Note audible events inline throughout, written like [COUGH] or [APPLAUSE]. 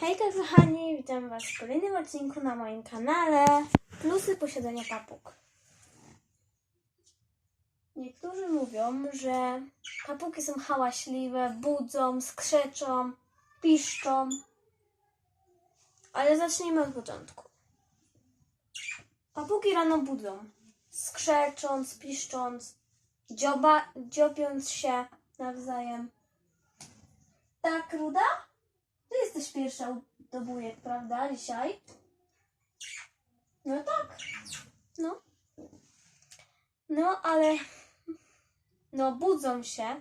Hejka kochani, witam was w kolejnym odcinku na moim kanale Plusy posiadania papug. Niektórzy mówią, że papugi są hałaśliwe, budzą, skrzeczą, piszczą. Ale zacznijmy od początku. Papugi rano budzą, skrzecząc, piszcząc, dzioba, dziobiąc się nawzajem. Tak, Ruda? Ty jesteś pierwsza do bujek, prawda, dzisiaj? No tak. No. No, ale... No, budzą się.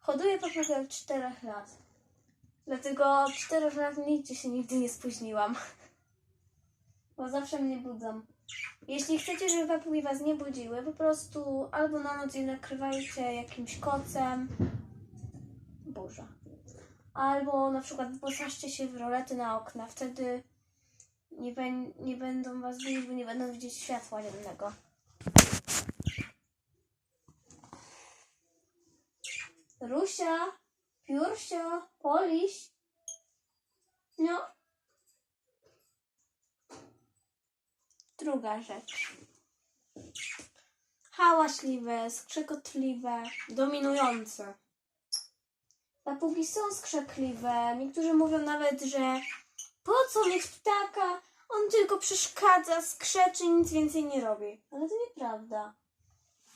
Hoduję papuga od 4 lat. Dlatego od 4 lat nigdzie się nigdy nie spóźniłam. [LAUGHS] Bo zawsze mnie budzą. Jeśli chcecie, żeby papugi was nie budziły, po prostu albo na noc je nakrywajcie jakimś kocem. Burza albo na przykład wyposażcie się w rolety na okna. Wtedy nie, bę- nie będą was budzić, bo nie będą widzieć światła dziennego. Rusia, Piórsio, Poliś. No. Druga rzecz. Hałaśliwe, skrzekotliwe, dominujące. Papugi są skrzekliwe. Niektórzy mówią nawet, że po co mieć ptaka? On tylko przeszkadza, skrzeczy nic więcej nie robi. Ale to nieprawda.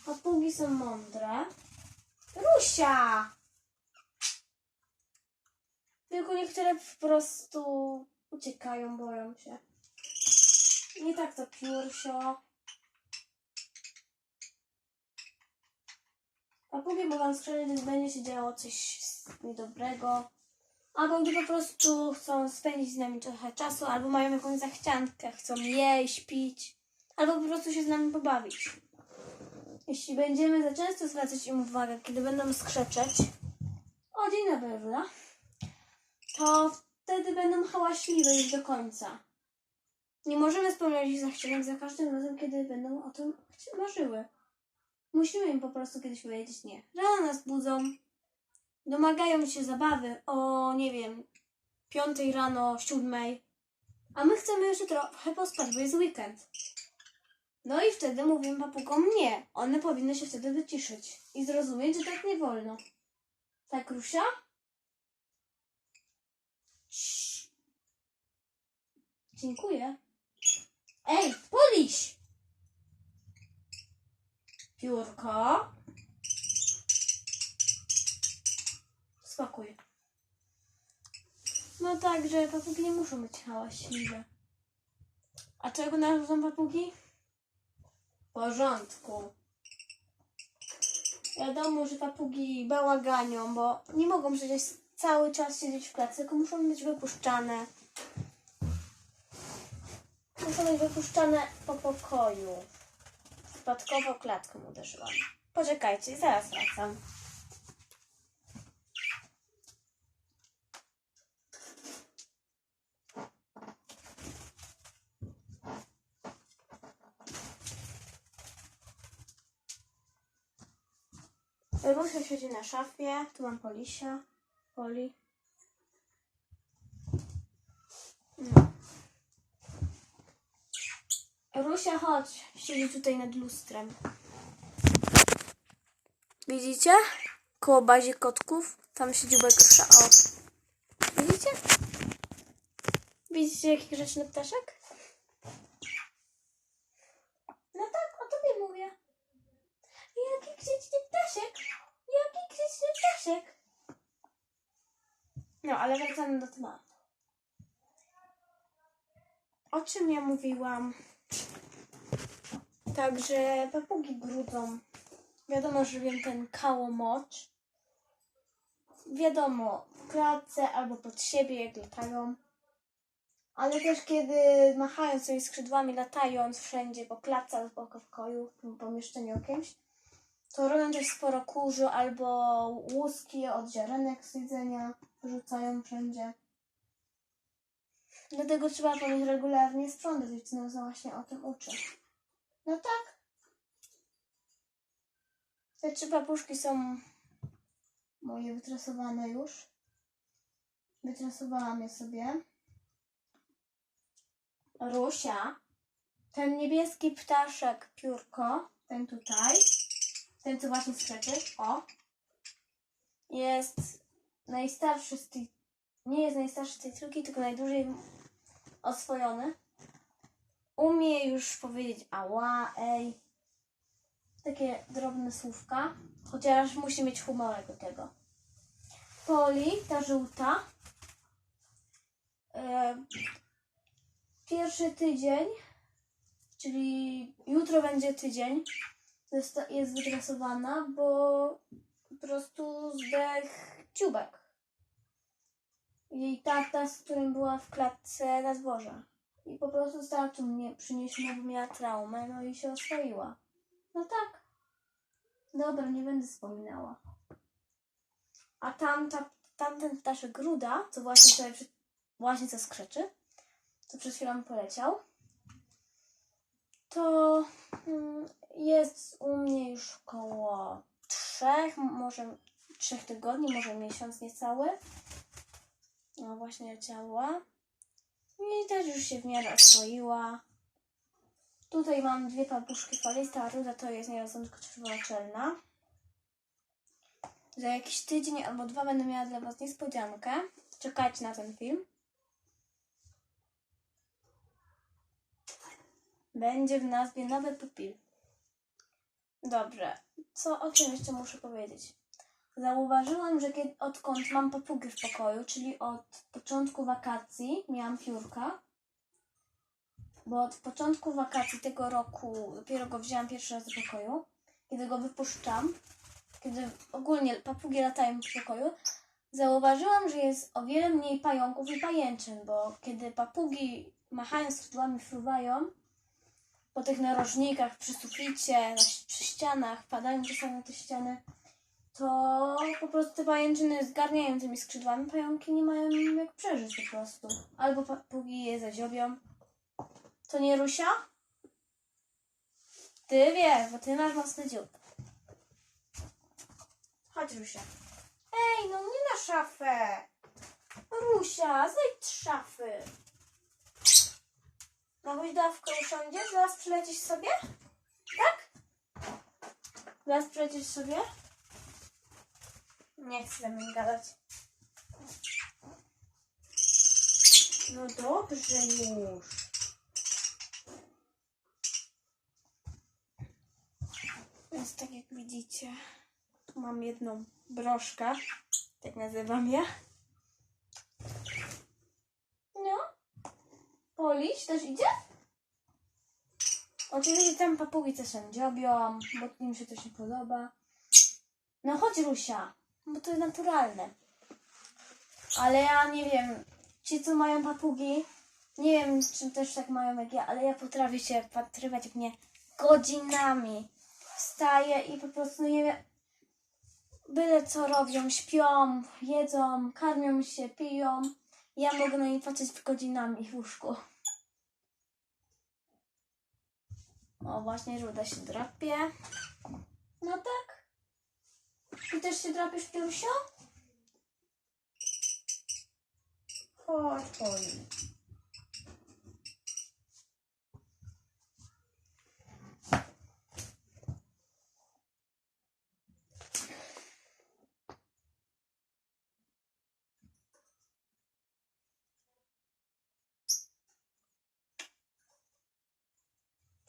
Papugi są mądre. Rusia! Tylko niektóre po prostu uciekają, boją się. Nie tak to piórsio. Papugi mogą skrzeczeć, gdy będzie się działo coś niedobrego. Albo gdy po prostu chcą spędzić z nami trochę czasu, albo mają jakąś zachciankę, chcą jeść, pić, albo po prostu się z nami pobawić. Jeśli będziemy za często zwracać im uwagę, kiedy będą skrzeczeć, o dzień dobry, to wtedy będą hałaśliwe już do końca. Nie możemy spełniać ich zachcianek za każdym razem, kiedy będą o tym marzyły. Musimy im po prostu kiedyś powiedzieć nie. Rano nas budzą, domagają się zabawy o, nie wiem, piątej rano, siódmej, a my chcemy jeszcze trochę pospać, bo jest weekend. No i wtedy mówimy papugom nie. One powinny się wtedy wyciszyć i zrozumieć, że tak nie wolno. Tak, Rusia? Cii. Dziękuję. Ej, poliś! Piórko. Spokój. No tak, że papugi nie muszą być hałaśliwe. A czego należą papugi? W porządku. Wiadomo, że papugi bałaganią, bo nie mogą przecież cały czas siedzieć w klatce, tylko muszą być wypuszczane. Muszą być wypuszczane po pokoju. Przypadkowo klatką uderzyłam. Poczekajcie, zaraz wracam. Rusia siedzi na szafie. Tu mam Polisia. Poli. Rusia, chodź. Siedzi tutaj nad lustrem. Widzicie? Koło bazie kotków. Tam siedzi bajkowsza. O. Widzicie? Widzicie jaki grzeczny ptaszek? No tak, o tobie mówię. Jaki grzeczny ptaszek? Jaki grzeczny ptaszek? No, ale wracamy do tematu. O czym ja mówiłam? Także papugi brudzą. Wiadomo, że wiem ten kałomocz. Wiadomo, w klatce albo pod siebie, jak latają. Ale też kiedy machają sobie skrzydłami, latając wszędzie po klatce albo po pokoju, po pomieszczeniu jakimś, to robią też sporo kurzu albo łuski od ziarenek z jedzenia wyrzucają wszędzie. Dlatego trzeba po nich regularnie sprzątać, więc nas właśnie o tym uczy. No tak. Te trzy papuszki są moje wytresowane już. Wytresowałam je sobie. Rusia. Ten niebieski ptaszek, piórko, ten tutaj, ten co właśnie skreczy, o, jest najstarszy z tej, nie jest najstarszy z tej trójki, tylko najdłużej oswojony. Umie już powiedzieć ała, ej, takie drobne słówka, chociaż musi mieć humorek do tego. Poli, ta żółta, e, pierwszy tydzień, czyli jutro będzie tydzień, jest wytresowana, bo po prostu zdech dziubek. Jej tata, z którym była w klatce na dworze. I po prostu tu mnie przyniesiona, bo miała traumę, no i się oswoiła. No tak. Dobra, nie będę wspominała. A tamta, tamten ptaszek gruda, co właśnie sobie przy, właśnie co skrzeczy, co przed chwilą poleciał, to mm, jest u mnie już około trzech, może trzech tygodni, może miesiąc niecały. No właśnie leciała. I też już się w miarę oswoiła. Tutaj mam dwie papuszki falista, a ruda to jest nierozsądko czerwonoczelna. Za jakiś tydzień albo dwa będę miała dla Was niespodziankę. Czekajcie na ten film. Będzie w nazwie nowy pupil. Dobrze. Co o czym jeszcze muszę powiedzieć? Zauważyłam, że kiedy, odkąd mam papugi w pokoju, czyli od początku wakacji, miałam piórka, bo od początku wakacji tego roku dopiero go wzięłam pierwszy raz do pokoju, kiedy go wypuszczam, kiedy ogólnie papugi latają po pokoju, zauważyłam, że jest o wiele mniej pająków i pajęczyn, bo kiedy papugi machają skrzydłami, fruwają po tych narożnikach, przy suficie, przy ścianach, padają czasami na te ściany, to po prostu te pajęczyny zgarniają tymi skrzydłami, pająki nie mają jak przeżyć po prostu. Albo papugi je zaziobią. To nie Rusia? Ty wiesz, bo ty masz mocny dziób. Chodź Rusia. Ej, no nie na szafę. Rusia, zejdź z szafy. Na huźdawkę usiądziesz? Zaraz przylecisz sobie? Tak? Zaraz przylecisz sobie? Nie chcę mną gadać. No dobrze już. Więc tak jak widzicie, tu mam jedną broszkę, tak nazywam ja. No. Polić też idzie? Oczywiście tam papugi też dziobią, bo im się to się podoba. No chodź Rusia, bo to jest naturalne. Ale ja nie wiem, ci co mają papugi, nie wiem czy też tak mają jak ja, ale ja potrafię się patrywać w nie godzinami. Wstaję i po prostu nie wiem, byle co robią, śpią, jedzą, karmią się, piją. Ja mogę na nie patrzeć godzinami w łóżku. O, właśnie ruda się drapie. No tak. Ty też się drapiesz, Piórusio? Chodź, Poli.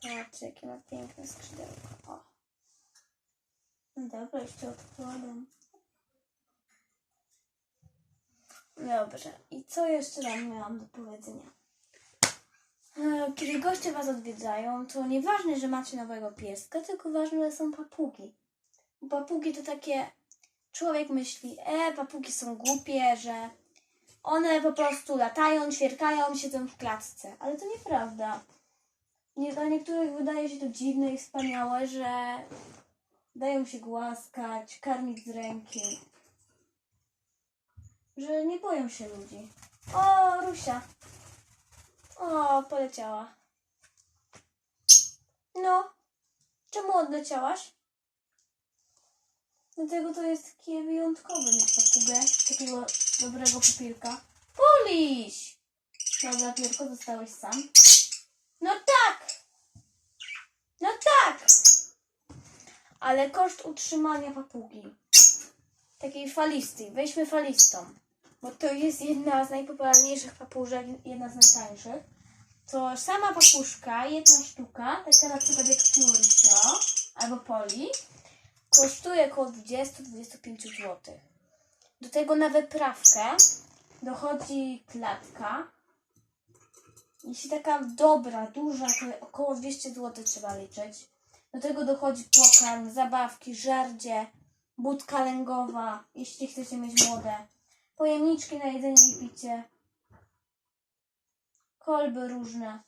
Patrz, jakie ma piękne skrzydełko. O. No dobra, jeszcze odkładam. Dobrze. I co jeszcze wam miałam do powiedzenia? E, Kiedy goście was odwiedzają, to nieważne, że macie nowego pieska, tylko ważne, że są papugi. Papugi to takie... Człowiek myśli, e, papugi są głupie, że one po prostu latają, ćwierkają, siedzą w klatce. Ale to nieprawda. Nie, dla niektórych wydaje się to dziwne i wspaniałe, że dają się głaskać, karmić z ręki. Że nie boją się ludzi. O, Rusia. O, poleciała. No, czemu odleciałaś? Dlatego to jest takie wyjątkowe mieć papugę, takiego dobrego pupilka. Poliś! Dobra, Piórko, zostałeś sam. No tak! No tak! Ale koszt utrzymania papugi. Takiej falistej. Weźmy falistą. Bo to jest jedna z najpopularniejszych papużek, jedna z najtańszych. To sama papuszka, jedna sztuka, taka na przykład jak Piórsio albo Poli, kosztuje około 20-25 zł. Do tego na wyprawkę dochodzi klatka. Jeśli taka dobra, duża, to około 200 zł trzeba liczyć. Do tego dochodzi pokarm, zabawki, żardzie, budka lęgowa, jeśli chcecie mieć młode, pojemniczki na jedzenie i picie, kolby różne.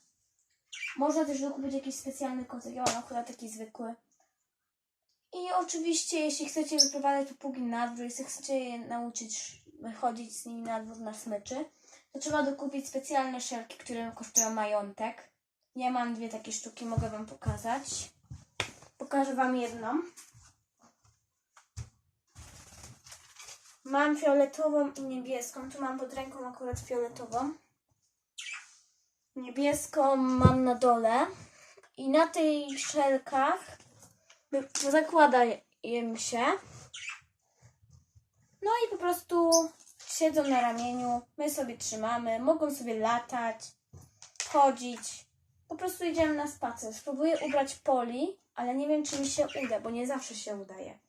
Można też dokupić jakiś specjalny kocyk, ja mam akurat taki zwykły. I oczywiście, jeśli chcecie wyprowadzać papugi na dwór, jeśli chcecie je nauczyć chodzić z nimi na dwór na smyczy, to trzeba dokupić specjalne szelki, które kosztują majątek. Ja mam dwie takie sztuki, mogę Wam pokazać. Pokażę Wam jedną. Mam fioletową i niebieską. Tu mam pod ręką akurat fioletową. Niebieską mam na dole. I na tej szelkach by- zakładają się. No i po prostu siedzą na ramieniu. My sobie trzymamy. Mogą sobie latać, chodzić. Po prostu idziemy na spacer. Spróbuję ubrać poli, ale nie wiem, czy mi się uda, bo nie zawsze się udaje.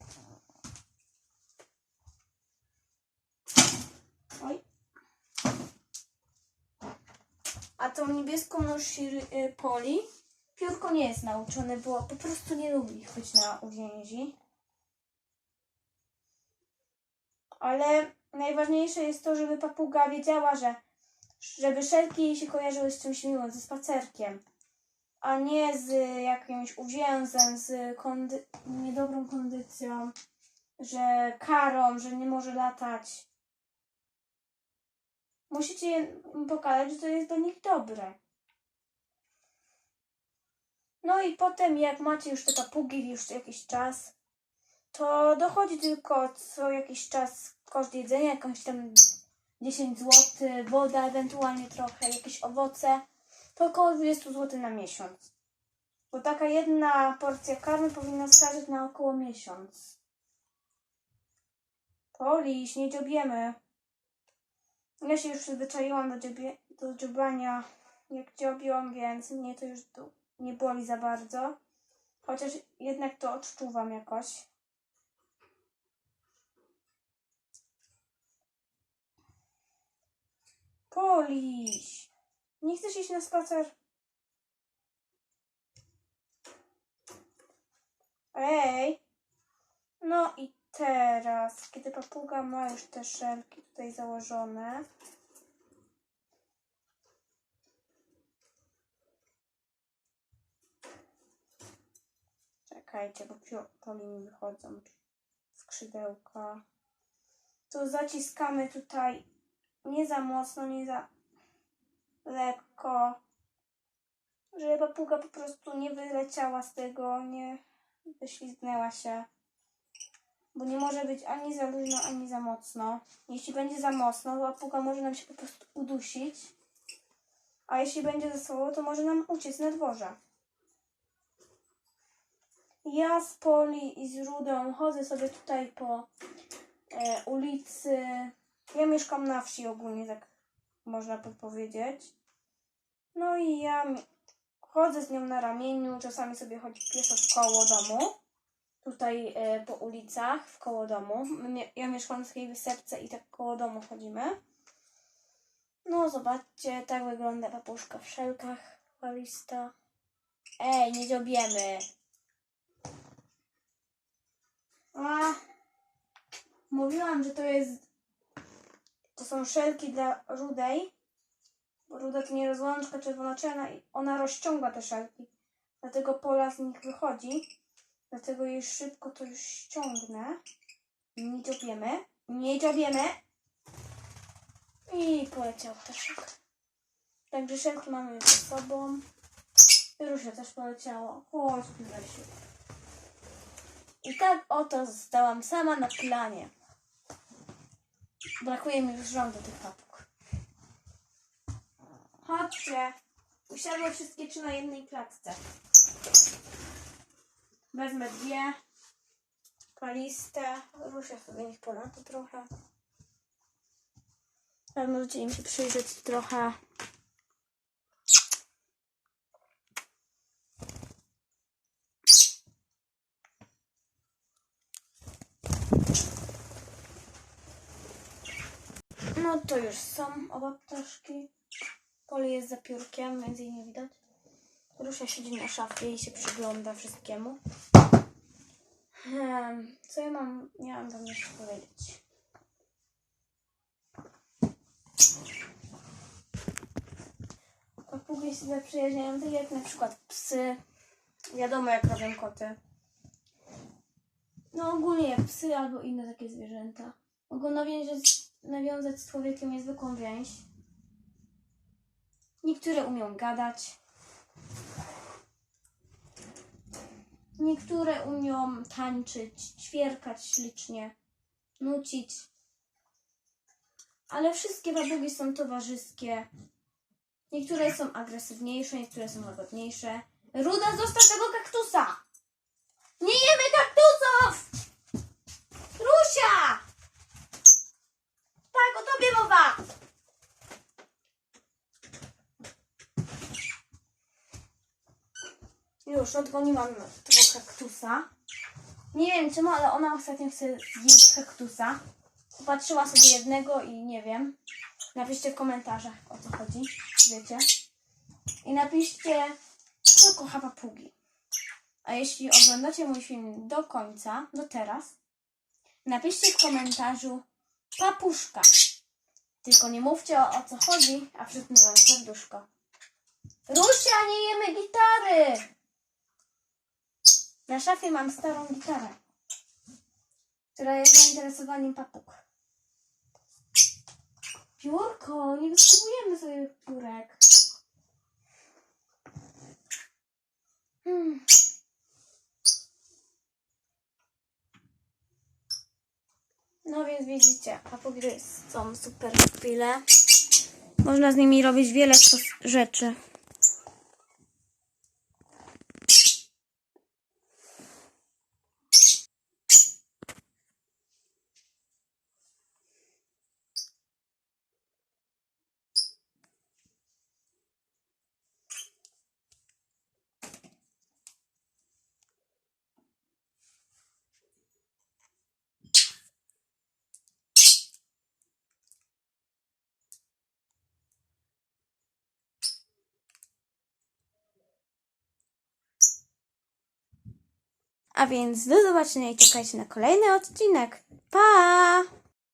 Oj. A tą niebieską nosi y, poli. Piórko nie jest nauczone, bo po prostu nie lubi być na uwięzi. Ale najważniejsze jest to, żeby papuga wiedziała, że żeby szelki jej się kojarzyły z czymś miłym, ze spacerkiem, a nie z jakimś uwięzem, z kondy- niedobrą kondycją, że karą, że nie może latać. Musicie im pokazać, że to jest dla nich dobre. No i potem, jak macie już te papugi już jakiś czas, to dochodzi tylko co jakiś czas koszt jedzenia, jakąś tam 10 zł, woda, ewentualnie trochę, jakieś owoce, około 20 zł na miesiąc. Bo taka jedna porcja karmy powinna starczyć na około miesiąc. Poliś, nie dziobiemy. Ja się już przyzwyczaiłam do, dziobie, do dziobania jak dziobią, więc mnie to już nie boli za bardzo. Chociaż jednak to odczuwam jakoś. Poliś! Nie chcesz iść na spacer? Ej! No i teraz, kiedy papuga ma już te szelki tutaj założone, Czekajcie, bo poli mi wychodzą skrzydełka. To zaciskamy tutaj nie za mocno, nie za lekko, żeby papuga po prostu nie wyleciała z tego, nie wyślizgnęła się. Bo nie może być ani za luźno, ani za mocno. Jeśli będzie za mocno, papuga może nam się po prostu udusić. A jeśli będzie za słabo, to może nam uciec na dworze. Ja z Poli i z Rudą chodzę sobie tutaj po e, ulicy. Ja mieszkam na wsi ogólnie, tak można powiedzieć. No i ja chodzę z nią na ramieniu, czasami sobie chodzi pieszo w koło domu. Tutaj e, po ulicach, w koło domu. Ja mieszkam w takiej wysepce i tak koło domu chodzimy. No zobaczcie, tak wygląda papuszka w szelkach. Palista. Ej, nie dziobiemy. A, mówiłam, że to jest. To są szelki dla rudej. Bo ruda to nie rozłączka czerwonoczerna i ona rozciąga te szelki. Dlatego pola z nich wychodzi. Dlatego jej szybko to już ściągnę. Nie dziobiemy. Nie dziobiemy. I poleciał ptaszek. Także szelki mamy ze sobą. Róża też poleciało. Chodź. I tak oto zostałam sama na planie. Brakuje mi już rządu tych papug. Chodźcie. Usiadły wszystkie trzy na jednej klatce. Wezmę dwie. Paliste. Ruszę sobie niech polata trochę. Możecie im się przyjrzeć trochę. No to już są oba ptaszki. Poli jest za piórkiem, więc jej nie widać. Rusza siedzi na szafie i się przygląda wszystkiemu. Hmm, co ja mam, nie mam wam jeszcze powiedzieć. Papugi sobie przyjaźniają, tak jak na przykład psy. Wiadomo, jak robią koty. No ogólnie jak psy albo inne takie zwierzęta. Mogą nawiązać, nawiązać z człowiekiem niezwykłą więź. Niektóre umią gadać. Niektóre umią tańczyć, ćwierkać ślicznie, nucić. Ale wszystkie babugi są towarzyskie. Niektóre są agresywniejsze, niektóre są łagodniejsze. Ruda, zostaw tego kaktusa! Nie jemy kaktusów! Rusia! Tak, o tobie mowa! Już odgoniłam tego kaktusa. Nie wiem czemu, ale ona ostatnio chce zjeść kaktusa. Popatrzyła sobie jednego i nie wiem. Napiszcie w komentarzach o co chodzi, wiecie. I napiszcie, kto kocha papugi. A jeśli oglądacie mój film do końca, do teraz, napiszcie w komentarzu papuszka. Tylko nie mówcie o, o co chodzi, a przypnę wam serduszko. Rusia, nie jemy gitary! Na szafie mam starą gitarę, która jest zainteresowaniem papug. Piórko, nie wyskubujemy sobie piórek. Hmm. No więc widzicie, jest- są super chwile. Można z nimi robić wiele rzeczy. A więc do zobaczenia i czekajcie na kolejny odcinek. Pa!